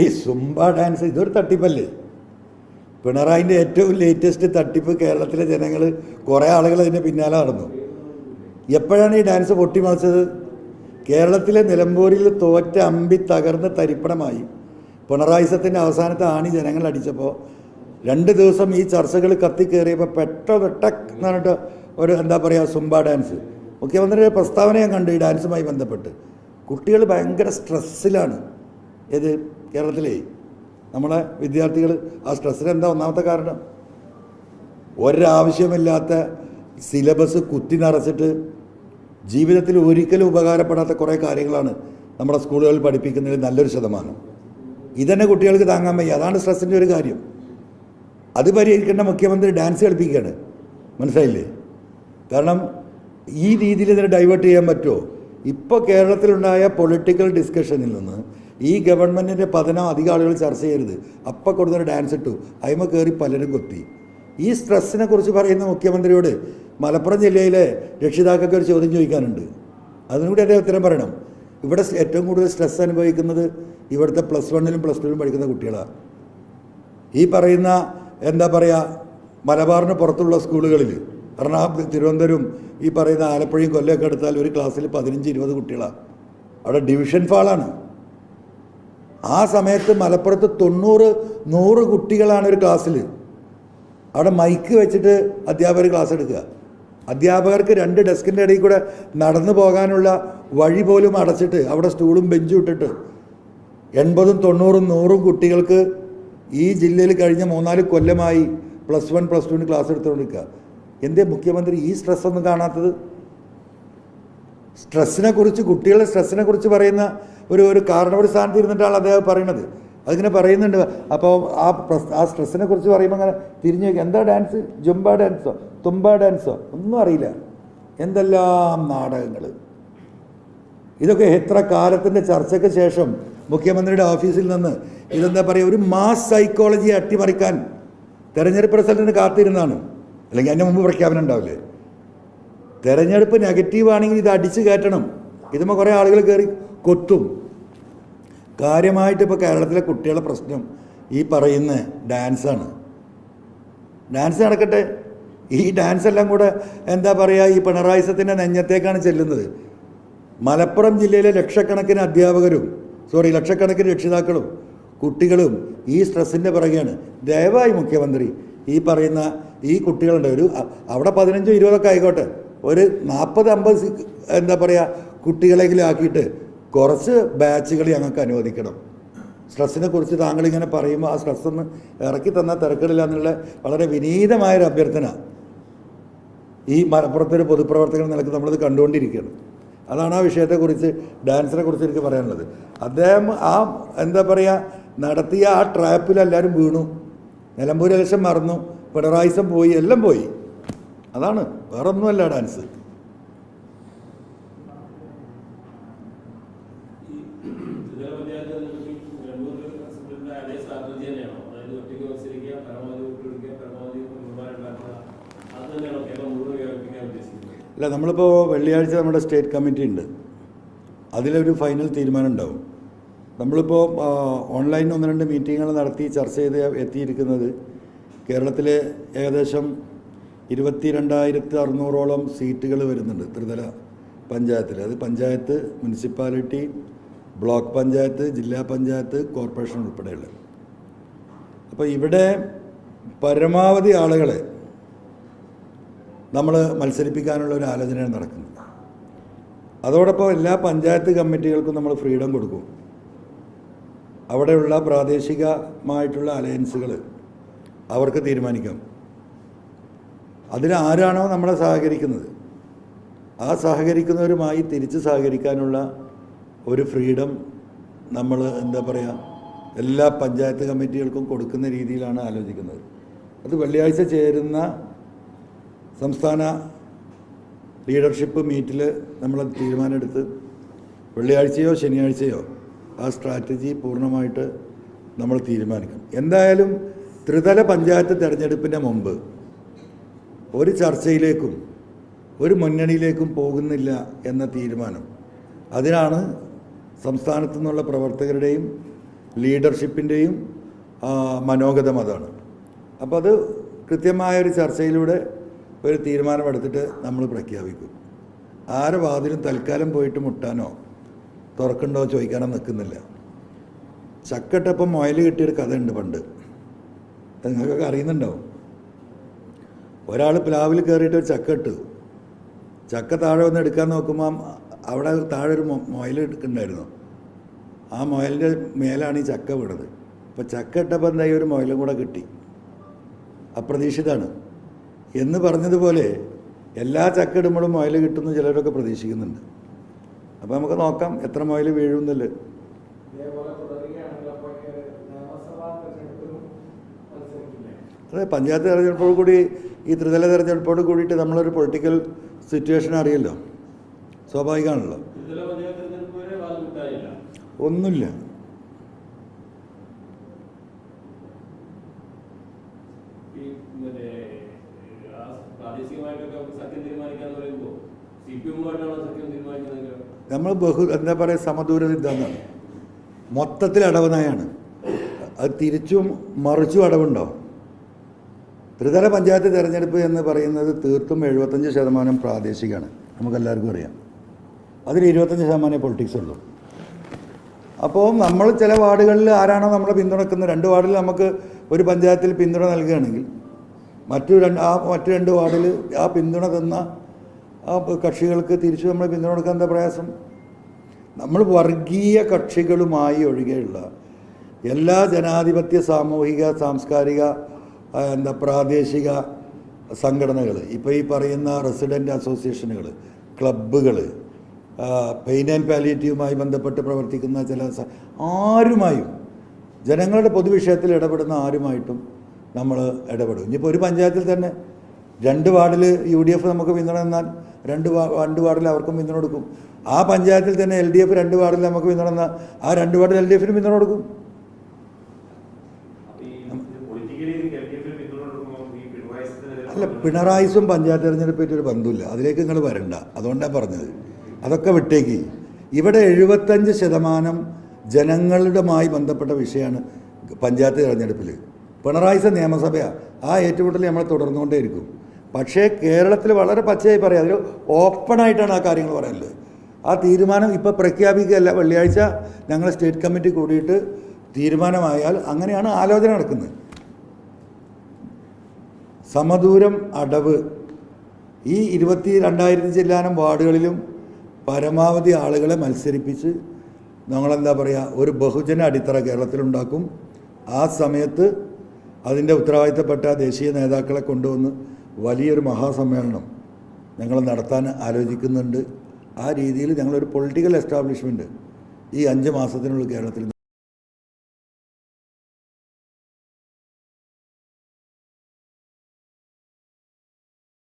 ഈ Zumba dance ഇതൊരു തട്ടിപ്പല്ലേ? പിണറായിന്റെ ഏറ്റവും ലേറ്റസ്റ്റ് തട്ടിപ്പ് കേരളത്തിലെ ജനങ്ങൾ കുറേ ആളുകൾ അതിന്റെ പിന്നാലെ നടന്നു. എപ്പോഴാണ് ഈ ഡാൻസ് പൊട്ടിമറിച്ചത്? കേരളത്തിലെ നിലമ്പൂരിൽ തോറ്റ അമ്പി തകർന്ന് തരിപ്പണമായി പിണറായി സത്തിന്റെ അവസാനത്തെ ആണി ജനങ്ങൾ അടിച്ചപ്പോൾ രണ്ട് ദിവസം ഈ ചർച്ചകൾ കത്തിക്കേറിയപ്പോൾ പെട്ട വെട്ടക് എന്ന് പറഞ്ഞിട്ട് ഒരു എന്താ പറയുക സുംബ ഡാൻസ്. മുഖ്യമന്ത്രിയുടെ പ്രസ്താവന ഞാൻ കണ്ടു ഈ ഡാൻസുമായി ബന്ധപ്പെട്ട്. കുട്ടികൾ ഭയങ്കര സ്ട്രെസ്സിലാണ് ഏത്? കേരളത്തിലേ നമ്മളെ വിദ്യാർത്ഥികൾ ആ സ്ട്രെസ്സിന് എന്താ ഒന്നാമത്തെ കാരണം? ഒരാവശ്യമില്ലാത്ത സിലബസ് കുത്തി നിറച്ചിട്ട് ജീവിതത്തിൽ ഒരിക്കലും ഉപകാരപ്പെടാത്ത കുറേ കാര്യങ്ങളാണ് നമ്മുടെ സ്കൂളുകളിൽ പഠിപ്പിക്കുന്നതിൽ നല്ലൊരു ശതമാനം. ഇതന്നെ കുട്ടികൾക്ക് താങ്ങാൻ വയ്യ. അതാണ് സ്ട്രെസ്സിന്റെ ഒരു കാര്യം. അത് പരിഹരിക്കേണ്ട മുഖ്യമന്ത്രി ഡാൻസ് കളിപ്പിക്കുകയാണ്. മനസ്സിലായില്ലേ? കാരണം ഈ രീതിയിൽ ഇതിനെ ഡൈവേർട്ട് ചെയ്യാൻ പറ്റുമോ? ഇപ്പോൾ കേരളത്തിലുണ്ടായ പൊളിറ്റിക്കൽ ഡിസ്കഷനിൽ നിന്ന് ഈ ഗവൺമെന്റിന്റെ പതനം അധികം ആളുകൾ ചർച്ച ചെയ്യരുത്. അപ്പം കൊടുത്തൊരു ഡാൻസ് ഇട്ടു. അയിമ കയറി പലരും കൊത്തി. ഈ സ്ട്രെസ്സിനെ കുറിച്ച് പറയുന്ന മുഖ്യമന്ത്രിയോട് മലപ്പുറം ജില്ലയിലെ രക്ഷിതാക്കൾക്ക് ഒരു ചോദ്യം ചോദിക്കാനുണ്ട്. അതിനുകൂടി എന്റെ ഉത്തരം പറയണം. ഇവിടെ ഏറ്റവും കൂടുതൽ സ്ട്രെസ് അനുഭവിക്കുന്നത് ഇവിടുത്തെ പ്ലസ് വണ്ണിലും പ്ലസ് ടുവിലും പഠിക്കുന്ന കുട്ടികളാണ് ഈ പറയുന്ന എന്താ പറയുക മലബാറിന് പുറത്തുള്ള സ്കൂളുകളിൽ എറണാകുളം തിരുവനന്തപുരം ഈ പറയുന്ന ആലപ്പുഴയും കൊല്ലമൊക്കെ എടുത്താൽ ഒരു ക്ലാസ്സിൽ പതിനഞ്ച് ഇരുപത് കുട്ടികളാണ് അവിടെ ഡിവിഷൻ ഫാളാണ് ആ സമയത്ത് മലപ്പുറത്ത് തൊണ്ണൂറ് നൂറ് കുട്ടികളാണ് ഒരു ക്ലാസ്സിൽ അവിടെ മൈക്ക് വെച്ചിട്ട് അധ്യാപകർ ക്ലാസ് എടുക്കുക. അധ്യാപകർക്ക് രണ്ട് ഡെസ്കിന്റെ ഇടയിൽ കൂടെ നടന്നു പോകാനുള്ള വഴി പോലും അടച്ചിട്ട് അവിടെ സ്റ്റൂളും ബെഞ്ചും ഇട്ടിട്ട് എൺപതും തൊണ്ണൂറും നൂറും കുട്ടികൾക്ക് ഈ ജില്ലയിൽ കഴിഞ്ഞ മൂന്നാൽ കൊല്ലമായി പ്ലസ് വൺ പ്ലസ് ടുവിന് ക്ലാസ് എടുത്തുകൊണ്ടിരിക്കുക. എന്തേ മുഖ്യമന്ത്രി ഈ സ്ട്രെസ് ഒന്നും കാണാത്തത്? സ്ട്രെസ്സിനെ കുറിച്ച് കുട്ടികളുടെ സ്ട്രെസ്സിനെ കുറിച്ച് പറയുന്ന ഒരു ഒരു കാരണവർ സ്ഥാനത്ത് ഇരുന്നിട്ടാണ് അദ്ദേഹം പറയുന്നത്. അതിങ്ങനെ പറയുന്നുണ്ട്. അപ്പോൾ ആ ആ സ്ട്രെസ്സിനെ കുറിച്ച് പറയുമ്പോൾ അങ്ങനെ തിരിഞ്ഞു നോക്കി. എന്താ ഡാൻസ്? ജുംബ ഡാൻസോ? തുമ്പ ഡാൻസോ? ഒന്നും അറിയില്ല. എന്തെല്ലാം നാടകങ്ങൾ ഇതൊക്കെ എത്ര കാലത്തിന്റെ ചർച്ചയ്ക്ക് ശേഷം മുഖ്യമന്ത്രിയുടെ ഓഫീസിൽ നിന്ന് ഇതെന്താ പറയുക ഒരു മാസ് സൈക്കോളജിയെ അട്ടിമറിക്കാൻ തെരഞ്ഞെടുപ്പ് റിസൾട്ടിന് കാത്തിരുന്നാണ് അല്ലെങ്കിൽ അതിന് മുമ്പ് പ്രഖ്യാപനം ഉണ്ടാവില്ലേ? തെരഞ്ഞെടുപ്പ് നെഗറ്റീവാണെങ്കിൽ ഇത് അടിച്ചു കയറ്റണം. ഇതുമ്പോൾ കുറേ ആളുകൾ കയറി കൊത്തും. കാര്യമായിട്ട് ഇപ്പോൾ കേരളത്തിലെ കുട്ടികളുടെ പ്രശ്നം ഈ പറയുന്ന ഡാൻസാണ് ഡാൻസ് നടക്കട്ടെ. ഈ ഡാൻസ് എല്ലാം കൂടെ എന്താ പറയുക ഈ പിണറായിസത്തിന്റെ നെഞ്ഞത്തേക്കാണ് ചെല്ലുന്നത്. മലപ്പുറം ജില്ലയിലെ ലക്ഷക്കണക്കിന് അധ്യാപകരും സോറി ലക്ഷക്കണക്കിന് രക്ഷിതാക്കളും കുട്ടികളും ഈ സ്ട്രെസ്സിന്റെ പിറകെയാണ്. ദയവായി മുഖ്യമന്ത്രി ഈ പറയുന്ന ഈ കുട്ടികളുണ്ട്. ഒരു അവിടെ പതിനഞ്ചോ ഇരുപതൊക്കെ ആയിക്കോട്ടെ. ഒരു നാൽപ്പത് അമ്പത് എന്താ പറയുക കുട്ടികളെങ്കിലും ആക്കിയിട്ട് കുറച്ച് ബാച്ചുകൾ ഞങ്ങൾക്ക് അനുവദിക്കണം. സ്ട്രെസ്സിനെ കുറിച്ച് താങ്കളിങ്ങനെ പറയുമ്പോൾ ആ സ്ട്രെസ് ഒന്ന് ഇറക്കി തന്ന തിരക്കിടില്ല എന്നുള്ള വളരെ വിനീതമായൊരു അഭ്യർത്ഥന ഈ മലപ്പുറത്തൊരു പൊതുപ്രവർത്തകൻ നിലയ്ക്ക് നമ്മളിത് കണ്ടുകൊണ്ടിരിക്കുകയാണ്. അതാണ് ആ വിഷയത്തെക്കുറിച്ച് ഡാൻസിനെ കുറിച്ച് എനിക്ക് പറയാനുള്ളത്. അദ്ദേഹം ആ എന്താ പറയുക നടത്തിയ ആ ട്രാപ്പിൽ എല്ലാവരും വീണു. നിലമ്പൂർ മറന്നു. പിണറായിസം പോയി എല്ലാം പോയി. അതാണ്. വേറെ ഒന്നുമല്ല ഡാൻസ് അല്ല നമ്മളിപ്പോൾ വെള്ളിയാഴ്ച നമ്മുടെ സ്റ്റേറ്റ് കമ്മിറ്റി ഉണ്ട്. അതിലൊരു ഫൈനൽ തീരുമാനം ഉണ്ടാവും. നമ്മളിപ്പോൾ ഓൺലൈനിൽ ഒന്ന് രണ്ട് മീറ്റിങ്ങുകൾ നടത്തി ചർച്ച ചെയ്ത് എത്തിയിരിക്കുന്നത് കേരളത്തിലെ ഏകദേശം ഇരുപത്തി രണ്ടായിരത്തി അറുന്നൂറോളം സീറ്റുകൾ വരുന്നുണ്ട് ത്രിതല പഞ്ചായത്തിൽ. അത് പഞ്ചായത്ത് മുനിസിപ്പാലിറ്റി ബ്ലോക്ക് പഞ്ചായത്ത് ജില്ലാ പഞ്ചായത്ത് കോർപ്പറേഷൻ ഉൾപ്പെടെയുള്ള. അപ്പോൾ ഇവിടെ പരമാവധി ആളുകളെ നമ്മൾ മത്സരിപ്പിക്കാനുള്ള ഒരു ആലോചനയാണ് നടക്കുന്നത്. അതോടൊപ്പം എല്ലാ പഞ്ചായത്ത് കമ്മിറ്റികൾക്കും നമ്മൾ ഫ്രീഡം കൊടുക്കും. അവിടെയുള്ള പ്രാദേശികമായിട്ടുള്ള അലയൻസുകൾ അവർക്ക് തീരുമാനിക്കാം. അതിൽ ആരാണോ നമ്മളെ സഹകരിക്കുന്നത്? ആ സഹകരിക്കുന്നവരുമായി തിരിച്ച് സഹകരിക്കാനുള്ള ഒരു ഫ്രീഡം നമ്മൾ എന്താ പറയുക എല്ലാ പഞ്ചായത്ത് കമ്മിറ്റികൾക്കും കൊടുക്കുന്ന രീതിയിലാണ് ആലോചിക്കുന്നത്. അത് വെള്ളിയാഴ്ച ചേരുന്ന സംസ്ഥാന ലീഡർഷിപ്പ് മീറ്റിൽ നമ്മൾ തീരുമാനമെടുത്ത് വെള്ളിയാഴ്ചയോ ശനിയാഴ്ചയോ ആ സ്ട്രാറ്റജി പൂർണമായിട്ട് നമ്മൾ തീരുമാനിക്കും. എന്തായാലും ത്രിതല പഞ്ചായത്ത് തിരഞ്ഞെടുപ്പിന്റെ മുമ്പ് ഒരു ചർച്ചയിലേക്കും ഒരു മുന്നണിയിലേക്കും പോകുന്നില്ല എന്ന തീരുമാനം. അതിനാണ് സംസ്ഥാനത്തു നിന്നുള്ള പ്രവർത്തകരുടെയും ലീഡർഷിപ്പിന്റെയും മനോഗതം അതാണ്. അപ്പോൾ അത് കൃത്യമായൊരു ചർച്ചയിലൂടെ ഒരു തീരുമാനമെടുത്തിട്ട് നമ്മൾ പ്രഖ്യാപിക്കും. ആരെ വാതിലും തൽക്കാലം പോയിട്ട് മുട്ടാനോ തുറക്കണ്ടോ ചോദിക്കാനോ നിൽക്കുന്നില്ല. ചക്കട്ടപ്പം മുയൽ കിട്ടിയൊരു കഥയുണ്ട് പണ്ട്. നിങ്ങൾക്കൊക്കെ അറിയുന്നുണ്ടാവും. ഒരാൾ പ്ലാവിൽ കയറിയിട്ട് ഒരു ചക്ക ഇട്ടു. ചക്ക താഴെ വന്ന് എടുക്കാൻ നോക്കുമ്പോൾ അവിടെ താഴെ ഒരു മൊയൽ ഉണ്ടായിരുന്നു ആ മുയലിന്റെ മേലാണ് ഈ ചക്ക വീണത്. അപ്പോൾ ചക്ക ഇട്ടപ്പോൾ എന്തായി? ഒരു മൊയലും കൂടെ കിട്ടി. അപ്രതീക്ഷിതാണ്. എന്ന് പറഞ്ഞതുപോലെ എല്ലാ ചക്ക ഇടുമ്പോഴും മുയൽ കിട്ടുമെന്ന് ചിലരൊക്കെ പ്രതീക്ഷിക്കുന്നുണ്ട്. അപ്പോൾ നമുക്ക് നോക്കാം എത്ര മൊയൽ വീഴുമെന്നല്ലേ അതെ പഞ്ചായത്ത് തെരഞ്ഞെടുപ്പോട് കൂടി ഈ ത്രിതല തെരഞ്ഞെടുപ്പോട് കൂടിയിട്ട് നമ്മളൊരു പൊളിറ്റിക്കൽ സിറ്റുവേഷൻ അറിയല്ലോ. സ്വാഭാവികമാണല്ലോ ഒന്നുമില്ല. നമ്മൾ ബഹു എന്താ പറയുക സമദൂര സിദ്ധാന്തമാണ്. മൊത്തത്തിൽ അടവുനയാണ്. അത് തിരിച്ചും മറിച്ചും അടവുണ്ടാവും. ത്രിതല പഞ്ചായത്ത് തിരഞ്ഞെടുപ്പ് എന്ന് പറയുന്നത് തീർത്തും എഴുപത്തഞ്ച് ശതമാനം പ്രാദേശികമാണ്. നമുക്കെല്ലാവർക്കും അറിയാം. അതിൽ ഇരുപത്തഞ്ച് ശതമാനമേ പൊളിറ്റിക്സ് ഉള്ളൂ. അപ്പോൾ നമ്മൾ ചില വാർഡുകളിൽ ആരാണോ നമ്മളെ പിന്തുണക്കുന്നത് രണ്ട് വാർഡിൽ നമുക്ക് ഒരു പഞ്ചായത്തിൽ പിന്തുണ നൽകുകയാണെങ്കിൽ മറ്റു രണ്ട് ആ മറ്റു രണ്ട് വാർഡിൽ ആ പിന്തുണ തന്ന ആ കക്ഷികൾക്ക് തിരിച്ചു നമ്മൾ പിന്തുണ കൊടുക്കാൻ എന്താ പ്രയാസം? നമ്മൾ വർഗീയ കക്ഷികളുമായി ഒഴികെയുള്ള എല്ലാ ജനാധിപത്യ സാമൂഹിക സാംസ്കാരിക എന്താ പ്രാദേശിക സംഘടനകൾ ഇപ്പോൾ ഈ പറയുന്ന റെസിഡന്റ് അസോസിയേഷനുകൾ ക്ലബ്ബുകൾ പെയിൻ ആൻഡ് പാലിയേറ്റീവുമായി ബന്ധപ്പെട്ട് പ്രവർത്തിക്കുന്ന ചില ആരുമായും ജനങ്ങളുടെ പൊതുവിഷയത്തിൽ ഇടപെടുന്ന ആരുമായിട്ടും നമ്മൾ ഇടപെടും. ഇനിയിപ്പോൾ ഒരു പഞ്ചായത്തിൽ തന്നെ രണ്ട് വാർഡിൽ യു ഡി എഫ് നമുക്ക് പിന്തുണ തന്നാൽ രണ്ട് രണ്ട് വാർഡിൽ അവർക്കും പിന്തുണ കൊടുക്കും. ആ പഞ്ചായത്തിൽ തന്നെ എൽ ഡി എഫ് രണ്ട് വാർഡിൽ നമുക്ക് പിന്തുണ ആ രണ്ട് വാർഡിൽ എൽ ഡി എഫിന് പിന്തുണ കൊടുക്കും. അല്ല പിണറായിസും പഞ്ചായത്ത് തെരഞ്ഞെടുപ്പായിട്ട് ഒരു ബന്ധമില്ല. അതിലേക്ക് നിങ്ങൾ വരണ്ട. അതുകൊണ്ടാണ് പറഞ്ഞത്. അതൊക്കെ വിട്ടേക്ക്. ഇവിടെ എഴുപത്തഞ്ച് ശതമാനം ജനങ്ങളുടെമായി ബന്ധപ്പെട്ട വിഷയമാണ് പഞ്ചായത്ത് തെരഞ്ഞെടുപ്പിൽ. പിണറായിസ നിയമസഭയാണ് ആ ഏറ്റുമുട്ടൽ നമ്മൾ തുടർന്നുകൊണ്ടേയിരിക്കും. പക്ഷേ കേരളത്തിൽ വളരെ പച്ചയായി പറയാം. അതിൽ ഓപ്പണായിട്ടാണ് ആ കാര്യങ്ങൾ പറയുന്നത് ആ തീരുമാനം ഇപ്പോൾ പ്രഖ്യാപിക്കുകയല്ല. വെള്ളിയാഴ്ച ഞങ്ങൾ സ്റ്റേറ്റ് കമ്മിറ്റി കൂടിയിട്ട് തീരുമാനമായാൽ അങ്ങനെയാണ് ആലോചന നടക്കുന്നത്. സമദൂരം അടവ്. ഈ ഇരുപത്തി രണ്ടായിരത്തി ചെല്ലാനം വാർഡുകളിലും പരമാവധി ആളുകളെ മത്സരിപ്പിച്ച് ഞങ്ങളെന്താ പറയുക ഒരു ബഹുജന അടിത്തറ കേരളത്തിലുണ്ടാക്കും. ആ സമയത്ത് അതിന്റെ ഉത്തരവാദിത്തപ്പെട്ട ദേശീയ നേതാക്കളെ കൊണ്ടുവന്ന് വലിയൊരു മഹാസമ്മേളനം ഞങ്ങൾ നടത്താൻ ആലോചിക്കുന്നുണ്ട്. ആ രീതിയിൽ ഞങ്ങളൊരു പൊളിറ്റിക്കൽ എസ്റ്റാബ്ലിഷ്മെന്റ് ഈ അഞ്ച് മാസത്തിനുള്ളിൽ കേരളത്തിൽ